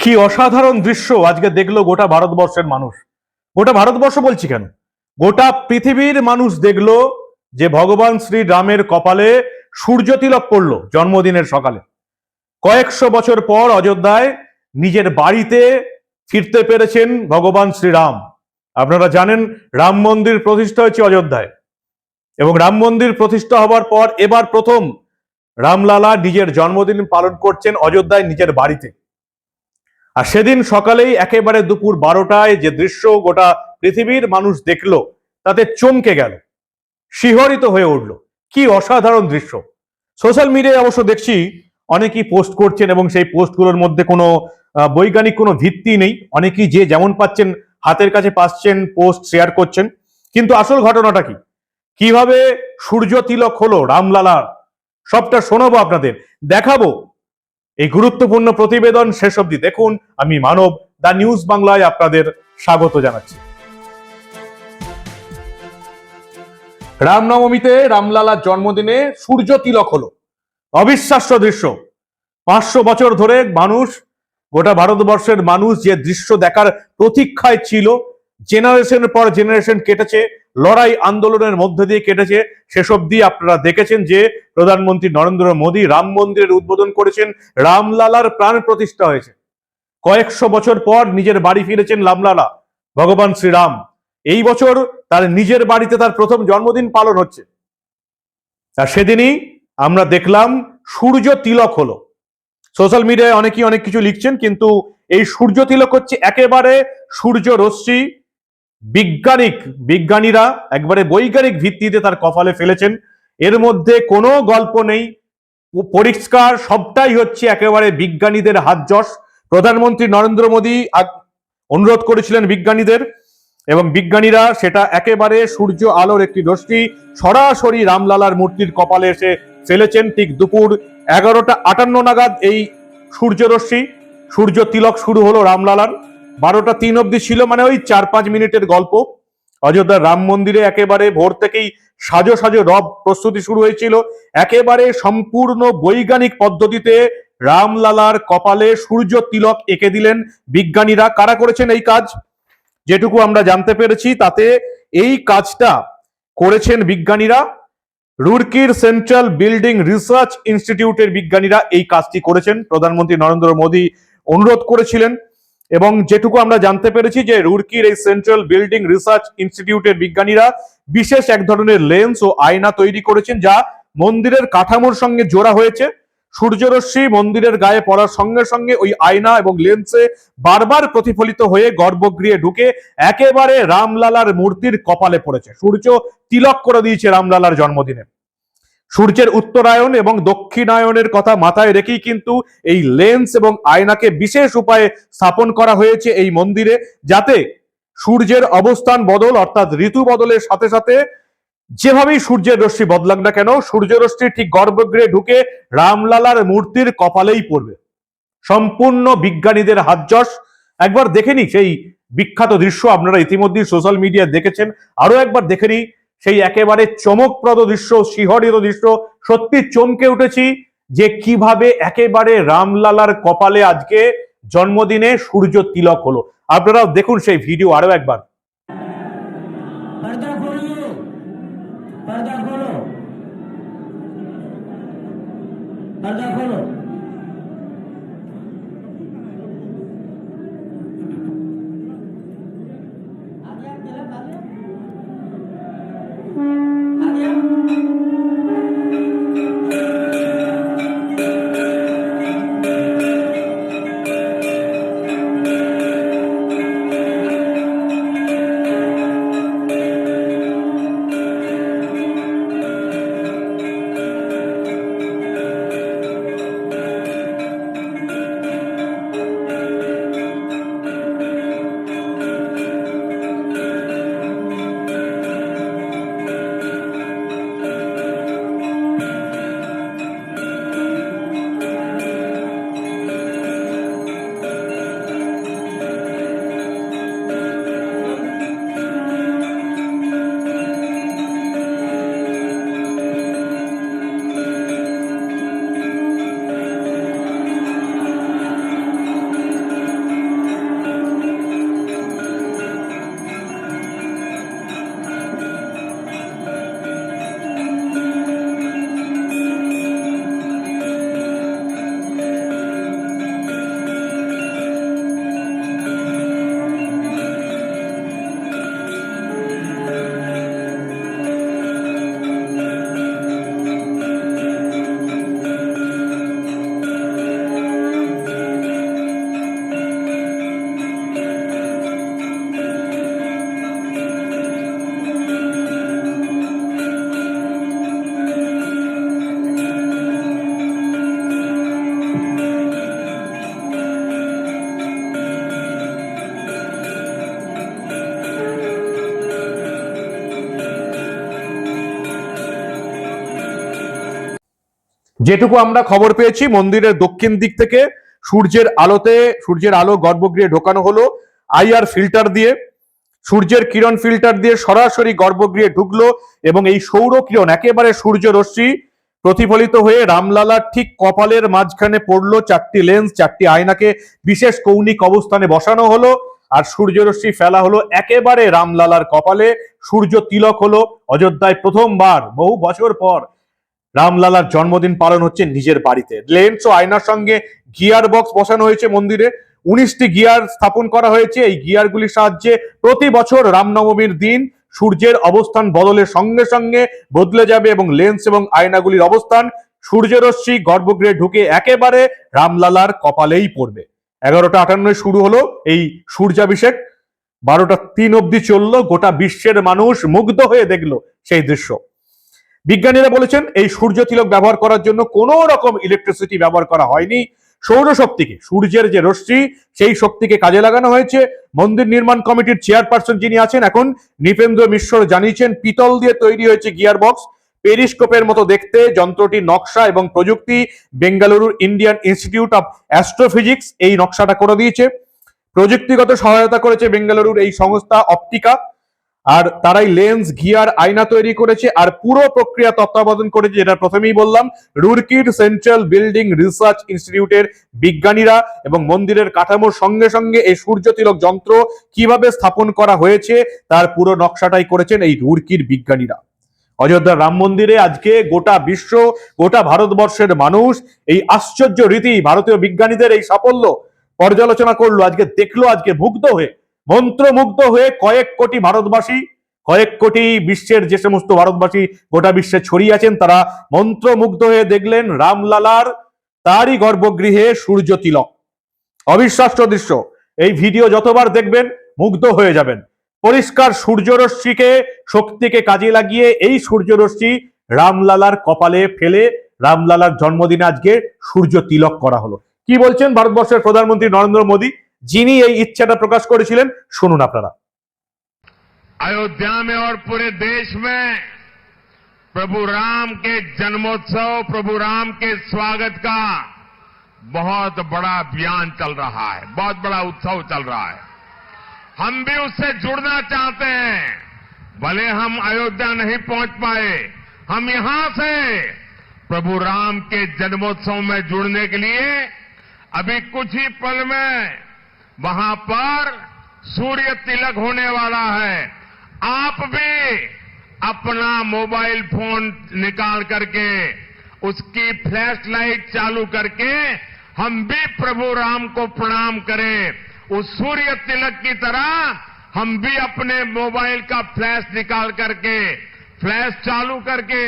কি অসাধারণ দৃশ্য আজকে দেখল গোটা ভারতবর্ষের মানুষ। গোটা ভারতবর্ষ বলছি কেন? গোটা পৃথিবীর মানুষ দেখল যে ভগবান শ্রী রামের কপালে সূর্য তিলক পড়ল জন্মদিনের সকালে। কয়েকশো বছর পর অযোধ্যায় নিজের বাড়িতে ফিরতে পেরেছেন ভগবান শ্রীরাম। আপনারা জানেন রাম মন্দির প্রতিষ্ঠা হয়েছে অযোধ্যায়। এবং রাম মন্দির প্রতিষ্ঠা হবার পর এবার প্রথম রামলালা নিজের জন্মদিন পালন করছেন অযোধ্যায় নিজের বাড়িতে। আর সেদিন সকালেই একেবারে দুপুর বারোটায় যে দৃশ্য গোটা পৃথিবীর মানুষ দেখল, তাতে চমকে গেল, শিহরিত হয়ে উঠল। কি অসাধারণ দৃশ্য। সোশ্যাল মিডিয়ায় অবশ্য দেখছি অনেকেই পোস্ট করছেন এবং সেই পোস্টগুলোর মধ্যে কোনো বৈজ্ঞানিক কোনো ভিত্তি নেই। অনেকেই যে যেমন পাচ্ছেন, হাতের কাছে পাচ্ছেন, পোস্ট শেয়ার করছেন। কিন্তু আসল ঘটনাটা কি? কীভাবে সূর্য তিলক হলো, রামলালার? সবটা শোনাবো আপনাদের। দেখাবো এই গুরুত্বপূর্ণ প্রতিবেদন শেষ অবধি দেখুন। আমি মানব দা নিউজ বাংলায় আপনাদের স্বাগত জানাচ্ছি। রামনবমীতে রামলালার জন্মদিনে সূর্য তিলক হলো। অবিশ্বাস্য দৃশ্য। পাঁচশো বছর ধরে মানুষ, গোটা ভারতবর্ষের মানুষ যে দৃশ্য দেখার প্রতীক্ষায় ছিল জেনারেশন পর জেনারেশন কেটেছে, লড়াই আন্দোলনের মধ্যে দিয়ে কেটেছে। সেসব দিয়ে আপনারা দেখেছেন যে প্রধানমন্ত্রী নরেন্দ্র মোদী রাম মন্দিরের উদ্বোধন করেছেন, রামলালার প্রাণ প্রতিষ্ঠা হয়েছে। কয়েকশো বছর পর নিজের বাড়ি ফিরেছেন রামলালা, ভগবান শ্রীরাম। এই বছর তার নিজের বাড়িতে তার প্রথম জন্মদিন পালন হচ্ছে। আর সেদিনই আমরা দেখলাম সূর্য তিলক হলো। সোশ্যাল মিডিয়ায় অনেকেই অনেক কিছু লিখছেন, কিন্তু এই সূর্য তিলক হচ্ছে একেবারে সূর্য রশ্মি। বিজ্ঞানিক, বিজ্ঞানীরা একবারে বৈজ্ঞানিক ভিত্তিতে তার কপালে ফেলেছেন। এর মধ্যে কোনো গল্প নেই। পরিষ্কার সবটাই হচ্ছে একেবারে বিজ্ঞানীদের হাত যশ প্রধানমন্ত্রী নরেন্দ্র মোদী অনুরোধ করেছিলেন বিজ্ঞানীদের এবং বিজ্ঞানীরা সেটা একেবারে সূর্য আলোর একটি রশ্মি, সরাসরি রামলালার মূর্তির কপালে এসে ফেলেছেন। ঠিক দুপুর এগারোটা আটান্ন নাগাদ এই সূর্যরশ্মি সূর্য তিলক শুরু হলো রামলালার। বারোটা তিন অব্দি ছিল মানে ওই চার পাঁচ মিনিটের গল্প। অযোধ্যার রাম মন্দিরে একেবারে ভোর থেকেই সাজো সাজো রব প্রস্তুতি শুরু হয়েছিল। একেবারে সম্পূর্ণ বৈজ্ঞানিক পদ্ধতিতে রামলালার কপালে সূর্য তিলক এঁকে দিলেন বিজ্ঞানীরা। কারা করেছেন এই কাজ? যেটুকু আমরা জানতে পেরেছি, তাতে এই কাজটা করেছেন বিজ্ঞানীরা। রুরকির সেন্ট্রাল বিল্ডিং রিসার্চ ইনস্টিটিউটের বিজ্ঞানীরা এই কাজটি করেছেন। প্রধানমন্ত্রী নরেন্দ্র মোদী অনুরোধ করেছিলেন। এবং যেটুকু আমরা জানতে পেরেছি যে রুরকির এই সেন্ট্রাল বিল্ডিং রিসার্চ ইনস্টিটিউটের বিজ্ঞানীরা বিশেষ এক ধরনের লেন্স ও আয়না তৈরি করেছেন যা মন্দিরের কাঠামোর সঙ্গে জোড়া হয়েছে। সূর্যরশ্মি মন্দিরের গায়ে পড়ার সঙ্গে সঙ্গে ওই আয়না এবং লেন্সে বারবার প্রতিফলিত হয়ে গর্ভগৃহে ঢুকে একেবারে রামলালার মূর্তির কপালে পড়েছে। সূর্য তিলক করে দিয়েছে রামলালার জন্মদিনে। সূর্যের উত্তরায়ণ এবং দক্ষিণায়নের কথা মাথায় রেখেই কিন্তু এই লেন্স এবং আয়নাকে বিশেষ উপায়ে স্থাপন করা হয়েছে এই মন্দিরে যাতে সূর্যের অবস্থান বদল অর্থাৎ ঋতু বদলের সাথে সাথে যেভাবেই সূর্যের রশ্মি বদলাক না কেন, সূর্য রশ্মি ঠিক গর্ভগৃহে ঢুকে রামলালার মূর্তির কপালেই পড়বে। সম্পূর্ণ বিজ্ঞানীদের হাতযশ। একবার দেখে সেই বিখ্যাত দৃশ্য আপনারা ইতিমধ্যেই সোশ্যাল মিডিয়ায় দেখেছেন। আরও একবার দেখে সেই একেবারে চমকপ্রদ দৃশ্য শিহরিত দৃশ্য সত্যি চমকে উঠেছি যে কিভাবে একেবারে রামলালার কপালে আজকে জন্মদিনে সূর্য তিলক হলো আপনারাও দেখুন সেই ভিডিও আরো একবার पर्दा खोलो पर्दा खोलो যেটুকু আমরা খবর পেয়েছি, মন্দিরের দক্ষিণ দিক থেকে সূর্যের আলোতে, সূর্যের আলো গর্ভগৃহে ঢোকানো হলো। আইআর ফিল্টার দিয়ে, সূর্যের কিরণ ফিল্টার দিয়ে সরাসরি গর্ভগৃহে ঢুকলো এবং এই সৌর কিরণ, একেবারে সূর্য রশ্মি প্রতিফলিত হয়ে রামলালার ঠিক কপালের মাঝখানে পড়ল চারটি লেন্স, চারটি আয়নাকে। বিশেষ কৌণিক অবস্থানে বসানো হলো আর সূর্যরশ্মি ফেলা হলো একেবারে রামলালার কপালে। সূর্য তিলক হলো অযোধ্যায় প্রথমবার, বহু বছর পর। রামলালার জন্মদিন পালন হচ্ছে নিজের বাড়িতে। লেন্স ও আয়নার সঙ্গে গিয়ার বক্স বসানো হয়েছে মন্দিরে। উনিশটি গিয়ার স্থাপন করা হয়েছে। এই গিয়ারগুলির সাহায্যে প্রতি বছর রামনবমীর দিন সূর্যের অবস্থান বদলের সঙ্গে সঙ্গে বদলে যাবে এবং লেন্স এবং আয়নাগুলির অবস্থান সূর্যরশ্মি গর্ভগৃহে ঢুকে একেবারে রামলালার কপালেই পড়বে। এগারোটা আটান্নয় শুরু হলো এই সূর্যাভিষেক। বারোটা তিন অবধি চলল। গোটা বিশ্বের মানুষ মুগ্ধ হয়ে দেখল সেই দৃশ্য। বিজ্ঞানীরা বলেছেন, এই সূর্য তিলক ব্যবহার করার জন্য কোনো রকম ইলেকট্রিসিটি ব্যবহার করা হয়নি। সৌরশক্তিকে সূর্যের যে রশ্মি, সেই শক্তিকে কাজে লাগানো হয়েছে। মন্দির নির্মাণ কমিটির চেয়ারপারসন যিনি আছেন, এখন নৃপেন্দ্র মিশ্র জানিয়েছেন, পিতল দিয়ে তৈরি হয়েছে গিয়ার বক্স পেরিস্কোপের মতো দেখতে যন্ত্রটির নকশা এবং প্রযুক্তি, বেঙ্গালুরুর ইন্ডিয়ান ইনস্টিটিউট অফ অ্যাস্ট্রোফিজিক্স এই নকশাটা করে দিয়েছে। প্রযুক্তিগত সহায়তা করেছে বেঙ্গালুরুর এই সংস্থা অপটিকা আর তারাই লেন্স গিয়ার আয়না তৈরি করেছে আর পুরো প্রক্রিয়া তত্ত্বাবধান করেছে, যেটা প্রথমেই বললাম, রুরকির সেন্ট্রাল বিল্ডিং রিসার্চ ইনস্টিটিউটের বিজ্ঞানীরা এবং মন্দিরের কাঠামোর সঙ্গে সঙ্গে এই সূর্য তিলক যন্ত্র কীভাবে স্থাপন করা হয়েছে, তার পুরো নকশাটাই করেছেন এই রুরকির বিজ্ঞানীরা। অযোধ্যার রাম মন্দিরে আজকে গোটা বিশ্ব, গোটা ভারতবর্ষের মানুষ এই আশ্চর্য রীতি ভারতীয় বিজ্ঞানীদের এই সাফল্য পর্যালোচনা করল, আজকে দেখল, আজকে মুগ্ধ হয়ে মন্ত্রমুগ্ধ হয়ে কয়েক কোটি ভারতবাসী, কয়েক কোটি বিশ্বের যে সমস্ত ভারতবাসী গোটা বিশ্বে ছড়িয়ে আছেন, তারা মন্ত্রমুগ্ধ হয়ে দেখলেন রামলালার তারই গর্ভগৃহে সূর্য তিলক। অবিশ্বাস্য দৃশ্য। এই ভিডিও যতবার দেখবেন, মুগ্ধ হয়ে যাবেন। পরিষ্কার সূর্যরশ্মিকে, শক্তিকে কাজে লাগিয়ে এই সূর্যরশ্মি রামলালার কপালে ফেলে রামলালার জন্মদিনে আজকে সূর্য তিলক করা হলো। কি বলছেন ভারতবর্ষের প্রধানমন্ত্রী নরেন্দ্র মোদী? যিনি এই ইচ্ছাটা প্রকাশ করেছিলেন শুনুন আপনারা अयोध्या में और पूरे देश में प्रभु राम के जन्मोत्सव प्रभु राम के स्वागत का बहुत बड़ा अभियान चल रहा है बहुत बड़ा उत्सव चल रहा है हम भी उससे जुड़ना चाहते हैं भले हम अयोध्या नहीं पहुंच पाए हम यहां से प्रभु राम के जन्मोत्सव में जुड़ने के लिए अभी कुछ ही पल में वहाँ पर सूर्य तिलक होने वाला है। आप भी अपना मोबाइल फ़ोन निकाल करके, उसकी फ्लैश लाइट चालू करके, हम भी प्रभु राम को प्रणाम करें। उस सूर्य तिलक की तरह हम भी अपने मोबाइल का फ्लैश निकाल करके फ्लैश चालू करके,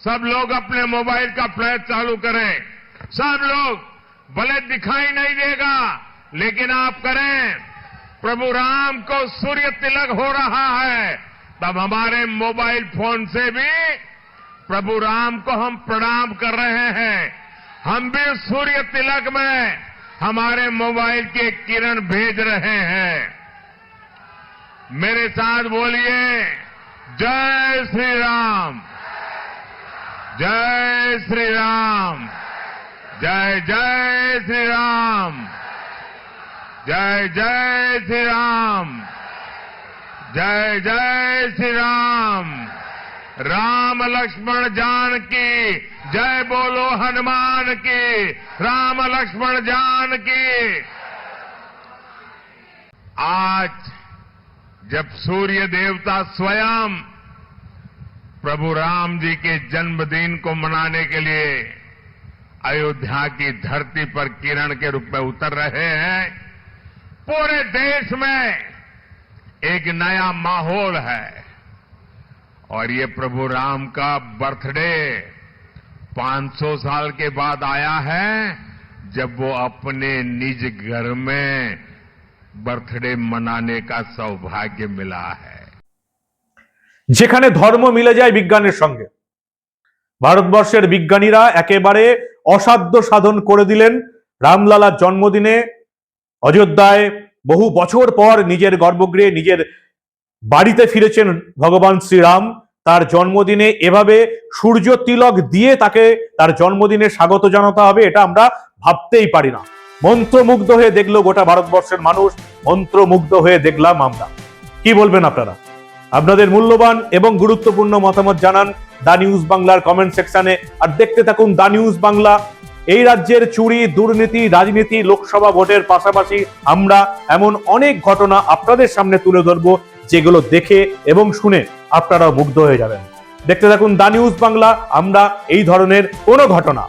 सब लोग अपने मोबाइल का फ्लैश चालू करें। सब लोग, भले दिखाई नहीं देगा लेकिन आप करें, प्रभु राम को सूर्य तिलक हो रहा है, तब हमारे मोबाइल फ़ोन से भी प्रभु राम को हम प्रणाम कर रहे हैं। हम भी सूर्य तिलक में हमारे मोबाइल के किरण भेज रहे हैं। मेरे साथ बोलिए, जय श्री राम। जय श्री राम। जय जय श्री राम। जय जय श्री राम जय जय श्री राम राम लक्ष्मण जान की जय बोलो हनुमान की। राम लक्ष्मण जान की आज जब सूर्य देवता स्वयं प्रभु राम जी के जन्मदिन को मनाने के लिए अयोध्या की धरती पर किरण के रूप में उतर रहे हैं पूरे देश में एक नया माहौल है और ये प्रभु राम का बर्थडे 500 साल के बाद आया है जब वो अपने निज घर में बर्थडे मनाने का सौभाग्य मिला है যেখানে ধর্ম মিলে যায় বিজ্ঞানের সঙ্গে ভারতবর্ষের বিজ্ঞানীরা একেবারে অসাধ্য সাধন করে দিলেন রামলালার জন্মদিনে অযোধ্যায় বহু বছর পর নিজের গর্ভগৃহে নিজের বাড়িতে ফিরেছেন ভগবান শ্রীরাম। তার জন্মদিনে এভাবে সূর্য তিলক দিয়ে তাকে তার জন্মদিনে স্বাগত জানাতে হবে, এটা আমরা ভাবতেই পারি না। মন্ত্রমুগ্ধ হয়ে দেখল গোটা ভারতবর্ষের মানুষ, মন্ত্রমুগ্ধ হয়ে দেখলাম আমরা। কি বলবেন আপনারা? আপনাদের মূল্যবান এবং গুরুত্বপূর্ণ মতামত জানান দা নিউজ বাংলার কমেন্ট সেকশনে, আর দেখতে থাকুন দা নিউজ বাংলা এই রাজ্যের চুরি, দুর্নীতি, রাজনীতি, লোকসভা ভোটের পাশাপাশি আমরা এমন অনেক ঘটনা আপনাদের সামনে তুলে ধরব, যেগুলো দেখে এবং শুনে আপনারাও মুগ্ধ হয়ে যাবেন। দেখতে থাকুন দা নিউজ বাংলা, আমরা এই ধরনের কোনো ঘটনা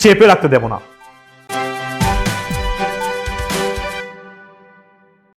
চেপে রাখতে দেব না।